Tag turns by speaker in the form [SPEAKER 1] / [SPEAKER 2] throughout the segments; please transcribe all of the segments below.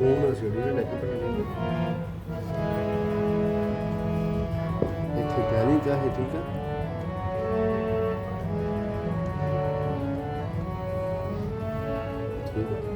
[SPEAKER 1] ਉਹਨਾਂ ਸੀ ਉਹਨੇ ਲੈ ਕੇ ਪੜਾ ਲਈ ਇੱਥੇ ਗਾਲੀ ਚਾਹੇ ਠੀਕ ਆ ਠੀਕ ਆ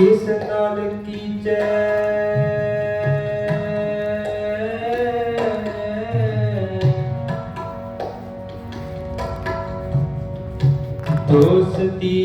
[SPEAKER 2] ਜਿਸ ਨਾਲ ਕੀਚੈ। ਦੋਸਤੀ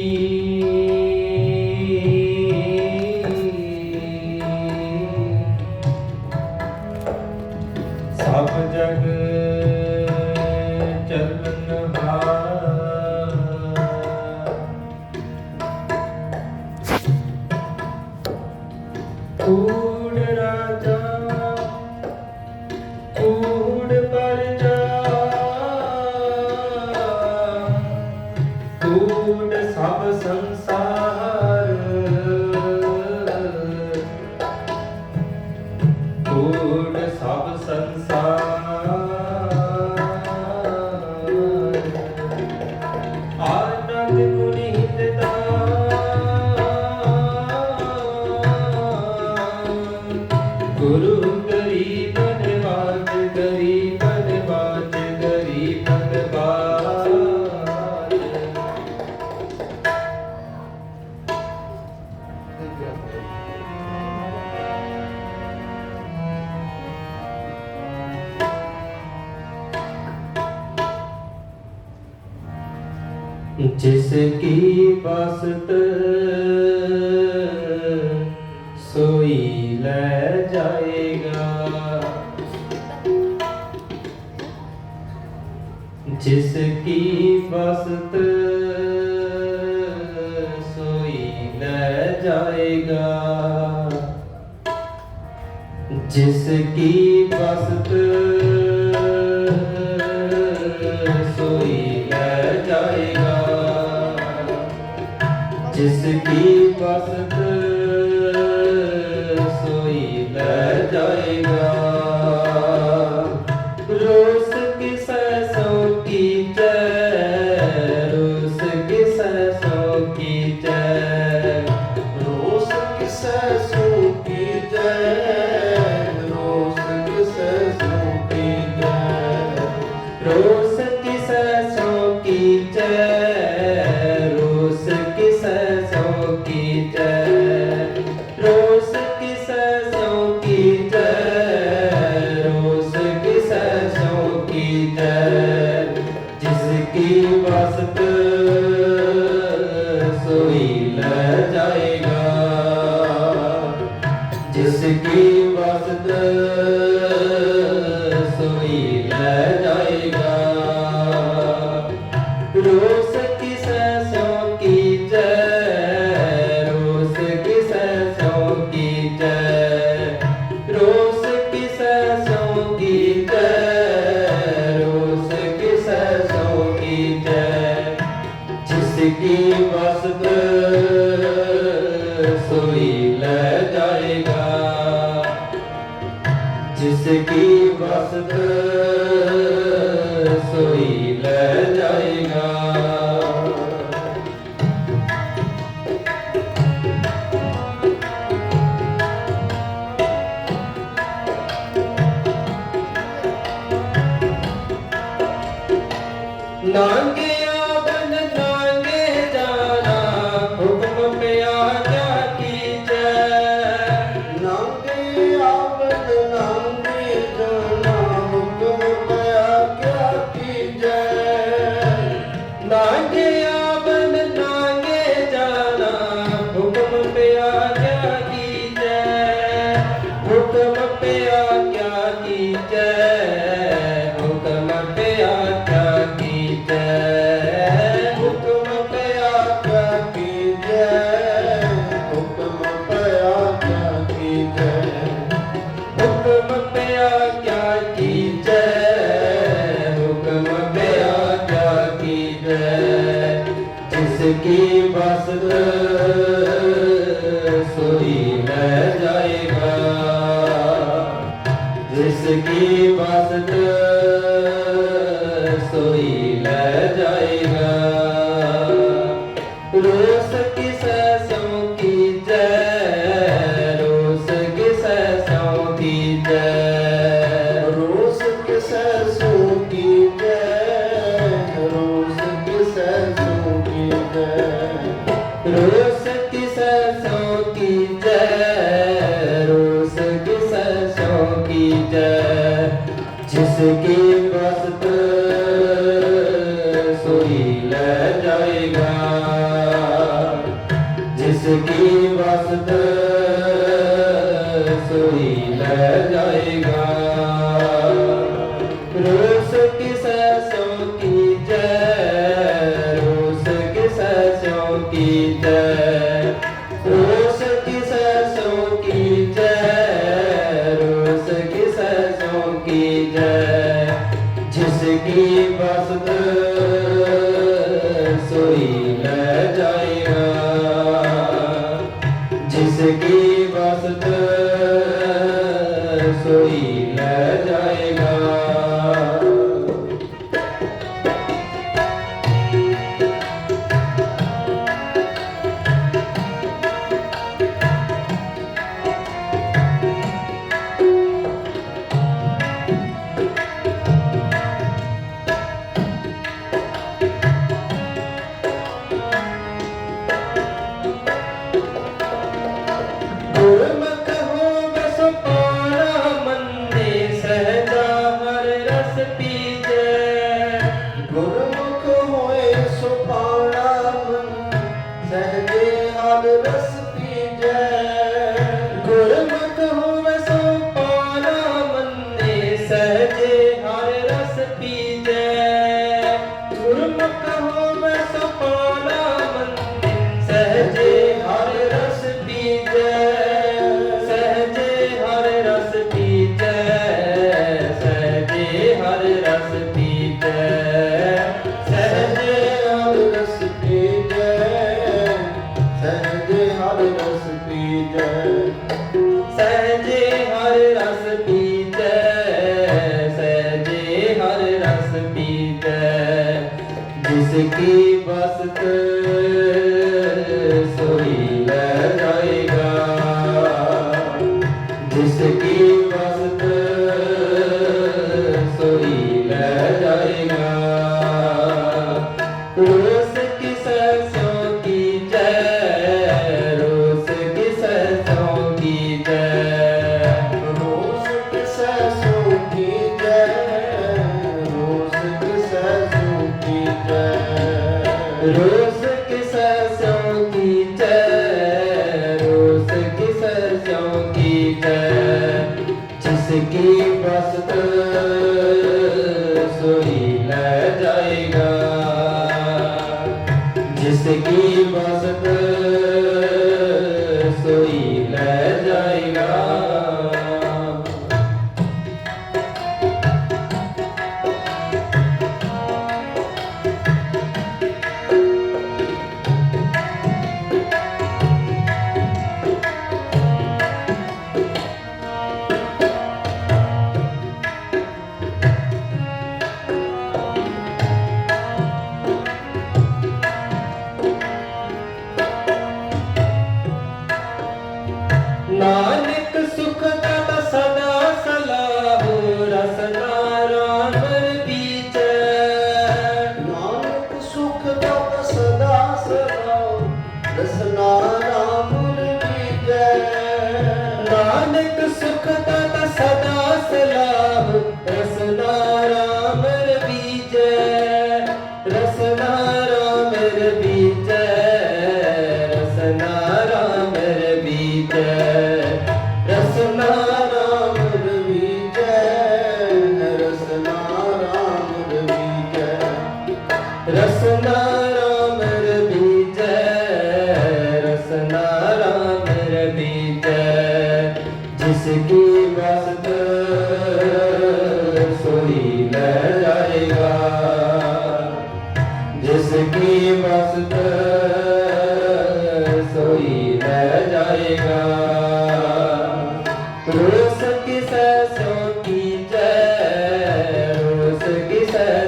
[SPEAKER 2] ਜਿਸ ਕੀ ਬਸਤ ਸੋਈ ਲੈ ਜਾਏਗਾ। ਜਿਸ ਕੀ ਬਸਤ ਸੋਈ ਲੈ ਜਾਏਗਾ। ਜਿਸ ਕੀ ਬਸਤ ਜਿਸ ਕੀ ਬਸ ਵਸਤ ਸੋਈ ਲੈ ਜਾਏਗਾ। ਜਿਸ ਕੀ ਵਸਤ जिसकी ਬਸਤ ਸੋਈ ਲੈ ਜਾਏਗਾ। ਜਿਸ ਕੀ
[SPEAKER 1] ਬਸਤ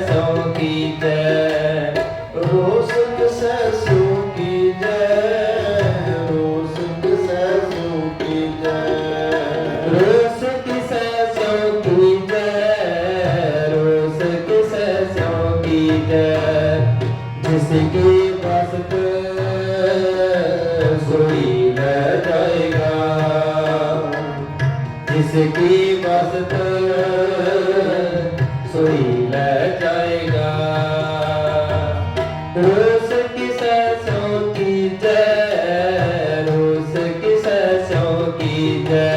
[SPEAKER 1] São oh ਸੋ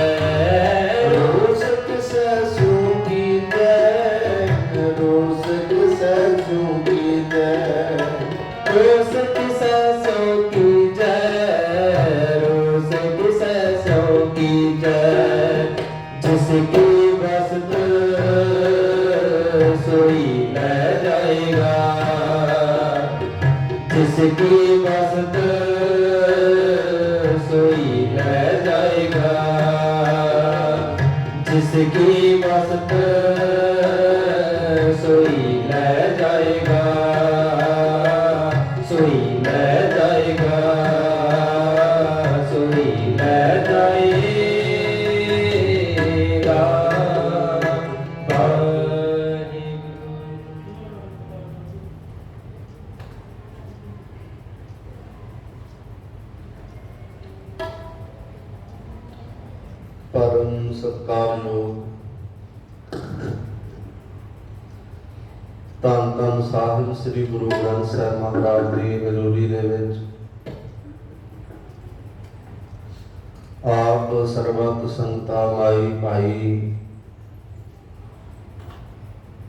[SPEAKER 1] ਭਾਈ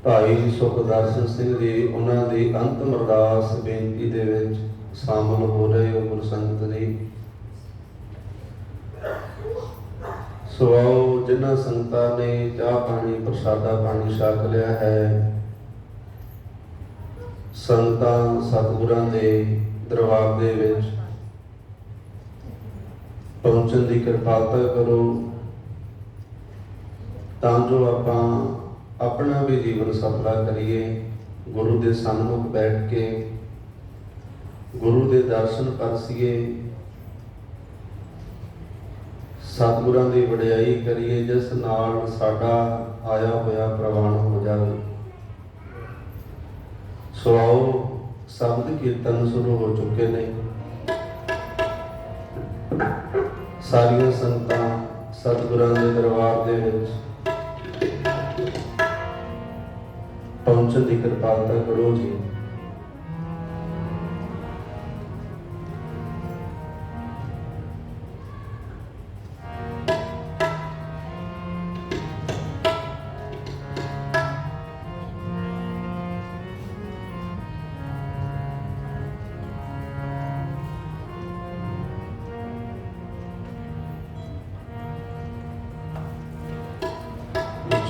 [SPEAKER 1] ਭਾਈ ਸੁਖਦਰਸ਼ਨ ਸਿੰਘ ਜੀ, ਉਹਨਾਂ ਦੀ ਅੰਤਮ ਅਰਦਾਸ ਬੇਨਤੀ ਦੇ ਵਿੱਚ ਸ਼ਾਮਲ ਹੋ ਰਹੇ ਹੋ ਗੁਰ ਜੀ। ਸੋ ਆਓ ਜਿਨ੍ਹਾਂ ਸੰਗਤਾਂ ਨੇ ਚਾਹ ਪਾਣੀ, ਪ੍ਰਸਾਦਾ ਪਾਣੀ ਛਕ ਲਿਆ ਹੈ ਸੰਤਾਂ ਸਤਿਗੁਰਾਂ ਦੇ ਦਰਬਾਰ ਦੇ ਵਿੱਚ ਪਹੁੰਚਣ ਦੀ ਕਿਰਪਾਲਤਾ ਕਰੋ। ਤਾਂ ਜੋ ਆਪਾਂ ਆਪਣਾ ਵੀ ਜੀਵਨ ਸਫਲਾ ਕਰੀਏ, ਗੁਰੂ ਦੇ ਸਨਮੁਖ ਬੈਠ ਕੇ, ਗੁਰੂ ਦੇ ਦਰਸ਼ਨ ਕਰਸੀਏ ਸਤਿਗੁਰਾਂ ਦੀ ਵਡਿਆਈ ਕਰੀਏ, ਜਿਸ ਨਾਲ ਸਾਡਾ ਆਇਆ ਹੋਇਆ ਪ੍ਰਵਾਨ ਹੋ ਜਾਵੇ। ਸੋ ਆਓ ਸ਼ਬਦ ਕੀਰਤਨ ਸ਼ੁਰੂ ਹੋ ਚੁੱਕੇ ਨੇ। ਸਾਰੀਆਂ ਸੰਗਤਾਂ ਸਤਿਗੁਰਾਂ ਦੇ ਦਰਬਾਰ ਦੇ ਵਿੱਚ ਪਹੁੰਚਣ ਦੀ ਕਿਰਪਾਲਤਾ ਕਰੋ ਜੀ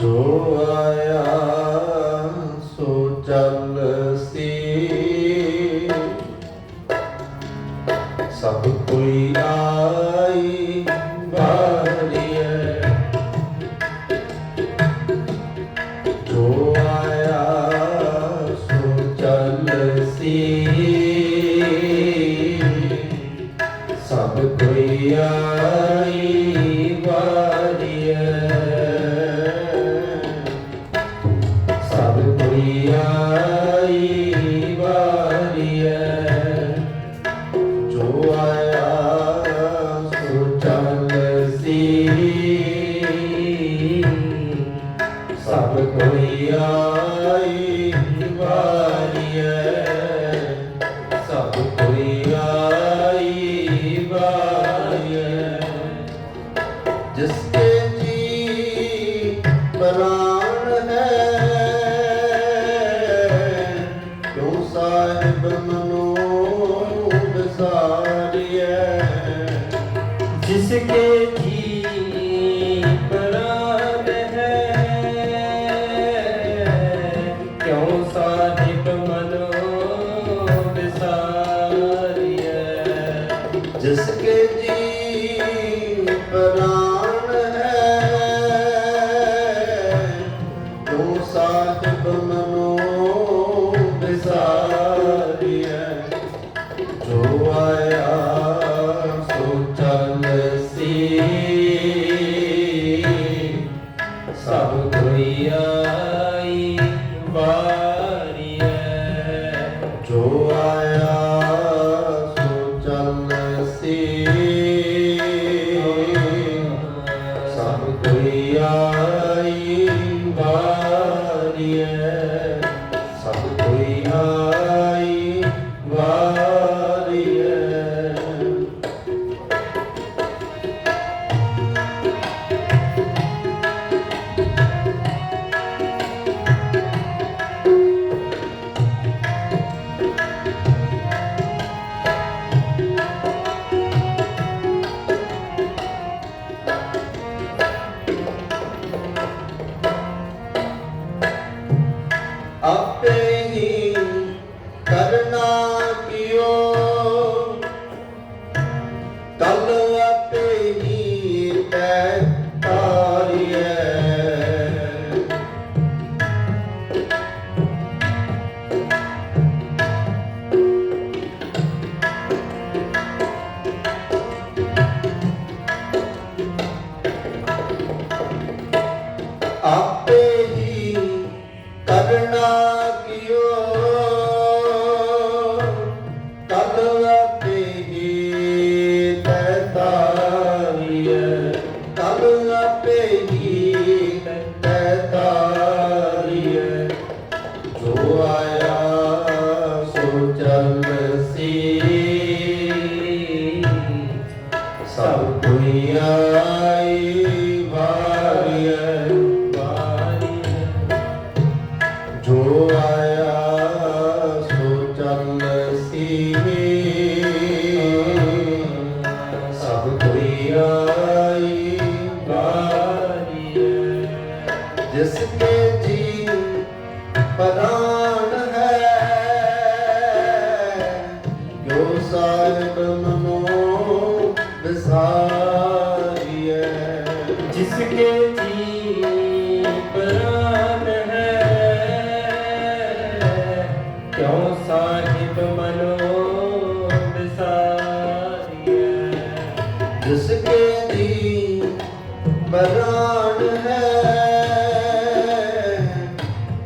[SPEAKER 1] ਜੋ ਸਭ ਕੋਈ ਆਈ ਬਾਰੀਏ থেকে ਆਪੇ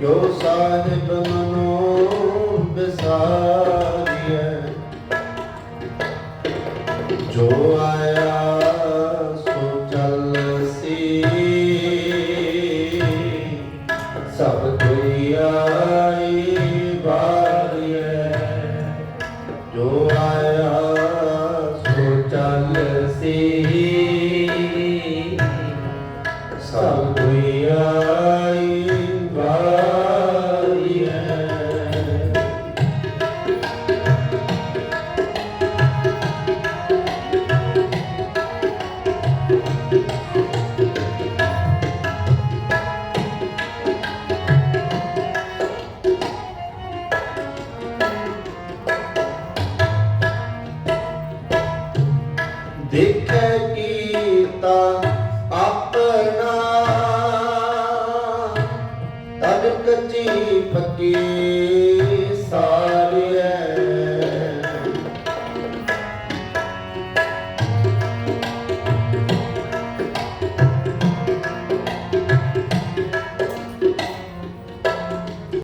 [SPEAKER 1] ਜੋ ਸਾਹਿਬ ਮਨੋ ਵਿਸਾਰੀਏ